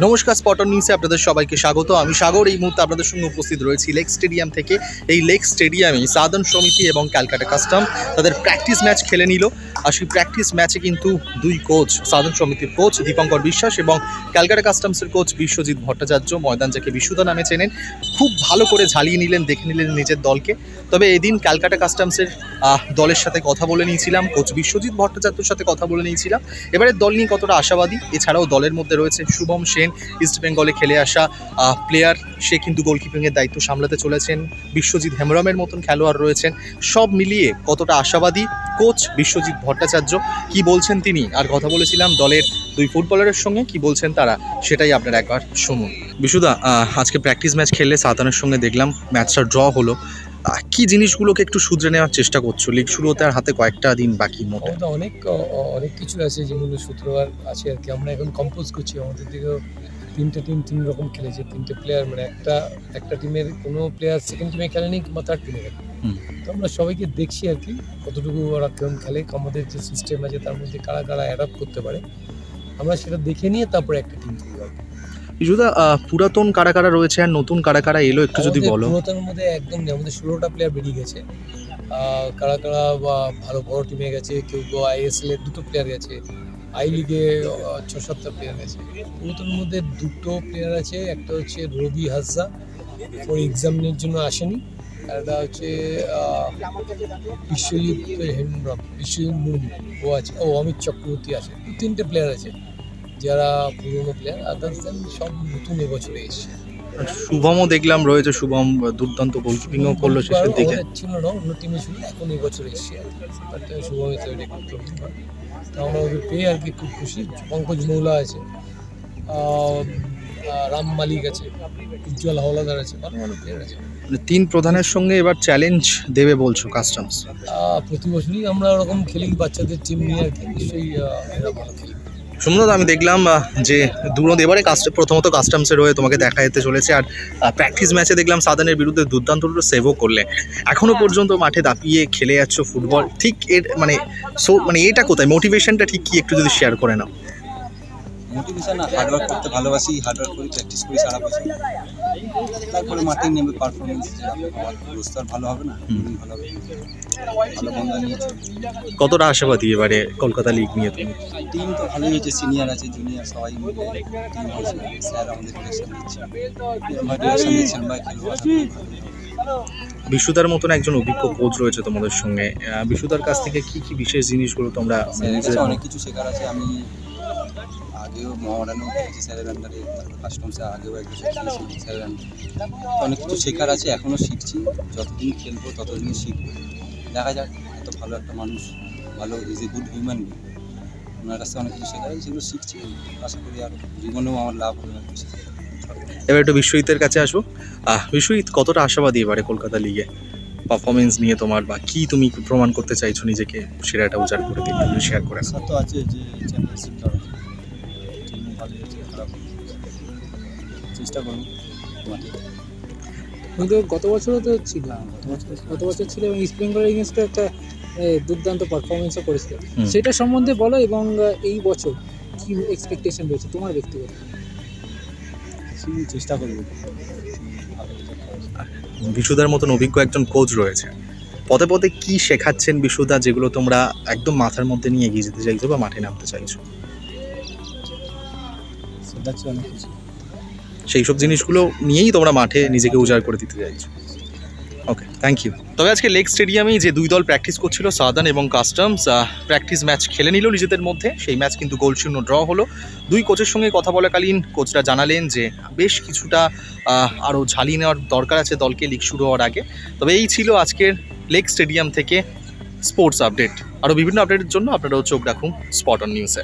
নমস্কার স্পটন নিউজে আপনাদের সবাইকে স্বাগত। আমি সাগর, এই মুহূর্তে আপনাদের সঙ্গে উপস্থিত রয়েছি লেক স্টেডিয়াম থেকে। এই লেক স্টেডিয়ামে সাধন সমিতি এবং ক্যালকাটা কাস্টম তাদের প্র্যাকটিস ম্যাচ খেলে নিল। আর সেই প্র্যাকটিস ম্যাচে কিন্তু দুই কোচ সাধন সমিতির কোচ দীপঙ্কর বিশ্বাস এবং ক্যালকাটা কাস্টমসের কোচ বিশ্বজিৎ ভট্টাচার্য ময়দান যাকে বিশুদ্ধা নামে চেনেন, খুব ভালো করে ঝালিয়ে নিলেন, দেখে নিলেন নিজের দলকে। তবে এদিন ক্যালকাটা কাস্টমসের দলের সাথে কথা বলে নিয়েছিলাম কোচ বিশ্বজিৎ ভট্টাচার্যর সাথে কথা বলে নিয়েছিলাম। এবারে দল নিয়ে কতটা আশাবাদী? এছাড়াও দলের মধ্যে রয়েছে শুভম সেন ইস্ট বেঙ্গলে খেলে আসা প্লেয়ার সে কিন্তু গোলকিপিংয়ের দায়িত্ব সামলাতে চলেছেন। বিশ্বজিৎ হেমরমের মতন খেলোয়াড় রয়েছেন। সব মিলিয়ে কতটা আশাবাদী? কোচ বিশ্বজিৎ ভট্টাচার্য, কি বলছেন তিনি? আর কথা বলেছিলাম দলের দুই ফুটবলারের সঙ্গে, কি বলছেন তারা? সেটাই আপনারা একবার শুনুন। বিশুদা আজকে প্র্যাকটিস ম্যাচ খেললে সাতানের সঙ্গে দেখলাম ম্যাচটা ড্র হলো। কি জিনিসগুলোকে একটু শুধরে নেওয়ার চেষ্টা করছ? লিগ শুরু হতে আর হাতে কয়েকটা দিন বাকি মোটে। অনেক অনেক কিছু আছে যেগুলো শুক্রবার আছে আর কি। আমরা এখন কম্পোজ করছি। আমাদের দিকেও তিনটে টিম তিন রকম খেলেছে। তিনটে প্লেয়ার মানে একটা একটা টিমের কোনো প্লেয়ার সেকেন্ড টিমে খেলেনি কিংবা থার্ড টিমে খেলে তো আমরা সবাইকে দেখছি আর কি কতটুকু ওরা কেমন খেলে আমাদের যে সিস্টেম আছে তার মধ্যে কারা কারা অ্যাডাপ্ট করতে পারে। আমরা সেটা দেখে নিয়ে তারপরে একটা টিম তৈরি করব পুরাতন কারা কারা রয়েছে আর নতুন কারা কারা এলো একটু যদি বলো? পুরাতনের মধ্যে একদম নেই আমাদের ষোলোটা প্লেয়ার বেরিয়ে গেছে। কারা কারা বা ভালো বড় টিমে গেছে কেউ আইএসএল এর দুটো প্লেয়ার গেছে আই লিগে ছ সাতটা প্লেয়ার গেছে। পুরাতনের মধ্যে দুটো প্লেয়ার আছে একটা হচ্ছে রবি হাজা ওর এক্সামিনের জন্য আসেনি আর একটা হচ্ছে বিশ্বজিৎ হেমব্রম বিশ্বজিৎ মুর্মু ও আছে ও অমিত চক্রবর্তী আছে। তিনটে প্লেয়ার আছে। যারা পুরনো প্লেয়ার আদার্স দেন সব নতুন এবছরে এসছে। আর শুভমও দেখলাম রয়েছে শুভম দুর্দান্ত গোলকিপিংও করল শেষের দিকে। ছিল না অন্য টিমে ছিল এখন এই বছর এসছে বাট শুভম হিসেবে রেকর্ড করতে পারে তো আমরা ওদের পেয়ে আর কি খুব খুশি। পঙ্কজ মৌলা আছে রাম মালিক আছে উজ্জ্বল হাওলাদার আছে ভালো ভালো প্লেয়ার আছে। মানে তিন প্রধানের সঙ্গে এবার চ্যালেঞ্জ দেবে বলছো কাস্টমস প্রতি বছরই আমরা ওরকম খেলি বাচ্চাদের টিম নিয়ে আর কি নিশ্চয়ই এরা ভালো খেলি সুন্দর আমি দেখলাম যে দুরন্ত এবারে কাস্ট প্রথমত কাস্টমসের হয়ে তোমাকে দেখা যেতে চলেছে আর প্র্যাকটিস ম্যাচে দেখলাম সাদানের বিরুদ্ধে দুর্দান্ত দুটো সেভও করলে। এখনও পর্যন্ত মাঠে দাপিয়ে খেলে যাচ্ছ ফুটবল ঠিক এর মানে সো মানে এটা কোথায়? মোটিভেশনটা ঠিক কি? একটু যদি শেয়ার করে নাও। মোটিভেশন হার্ডওয়ার্ক করতে ভালোবাসি হার্ডওয়ার্ক করি প্র্যাকটিস করি সারা বছর। তারপরে মাঠে নেমে পারফরমেন্স রোস্টার ভালো হবে না। ভালো হবে। ভালো বন্ধা নিয়েছে কতটা আশাবাদী এবারে কলকাতা লিগ নিয়ে তুমি? টিম তো ভালোই হয়েছে সিনিয়র আছে জুনিয়র সবাই মিলে। টিম হয়েছে স্যার আমাদের ডিরেকশন দিচ্ছে। আমরা ডিরেকশন দিচ্ছি আমরা খেলব আশা করি ভালো হবে। বিশুদার মতন একজন অভিজ্ঞ কোচ রয়েছে তোমাদের সঙ্গে। বিশুদার কাছ থেকে কি কি বিশেষ জিনিসগুলো তোমরা অনেক কিছু শেখার আছে। আমি আগেও মহারানেও খেলেছি স্যারের আন্ডারে তারপর কাস্টমসে আগেও একটু শিখেছি স্যারের অনেক কিছু শেখার আছে এখনও শিখছি। যতদিন খেলব ততদিনই শিখব। দেখা যাক এত ভালো একটা মানুষ ভালো is a good human being ওনার কাছে অনেক কিছু আছে সেগুলো শিখছি। আশা করি আর জীবনেও আমার লাভ হবে এবার একটু বিশ্বজিতের কাছে আসব। আহ বিশ্বজিৎ কতটা আশাবাদী এবারে কলকাতা লিগে পারফরমেন্স নিয়ে তোমার বা কি তুমি প্রমাণ করতে চাইছো নিজেকে? সেরাটা উজাড় করে একটু শেয়ার করে। তো আছে যে চ্যাম্পিয়নশিপ চেষ্টা করুন। কিন্তু গত বছরও তো ছিল। গত বছর গত বছর ছিল এবং ইস্ট বেঙ্গল এগেনস্টে একটা দুর্দান্ত পারফরমেন্সও করেছিল। সেটা সম্বন্ধে বলো এবং এই বছর কি এক্সপেকটেশন রয়েছে তোমার ব্যক্তিগত? চেষ্টা করব। বিশুদার মতন অভিজ্ঞ একজন কোচ রয়েছে। পদে পদে কি শেখাচ্ছেন বিশুদা যেগুলো তোমরা একদম মাথার মধ্যে নিয়ে এগিয়ে যেতে চাইছো বা মাঠে নামতে চাইছো? অনেক কিছু। সেই সব জিনিসগুলো নিয়েই তোমরা মাঠে নিজেকে উজাড় করে দিতে চাইছো। ওকে থ্যাংক ইউ তবে আজকে লেক স্টেডিয়ামেই যে দুই দল প্র্যাকটিস করছিল সাদান এবং কাস্টমস প্র্যাকটিস ম্যাচ খেলে নিল নিজেদের মধ্যে। সেই ম্যাচ কিন্তু গোলশূন্য ড্র হলো। দুই কোচের সঙ্গে কথা বলাকালীন কোচরা জানালেন যে, বেশ কিছুটা আরও ঝালিয়ে নেওয়ার দরকার আছে দলকে লিগ শুরু হওয়ার আগে। তবে এই ছিল আজকের লেক স্টেডিয়াম থেকে স্পোর্টস আপডেট আরও বিভিন্ন আপডেটের জন্য আপনারাও চোখ রাখুন স্পট অন নিউজে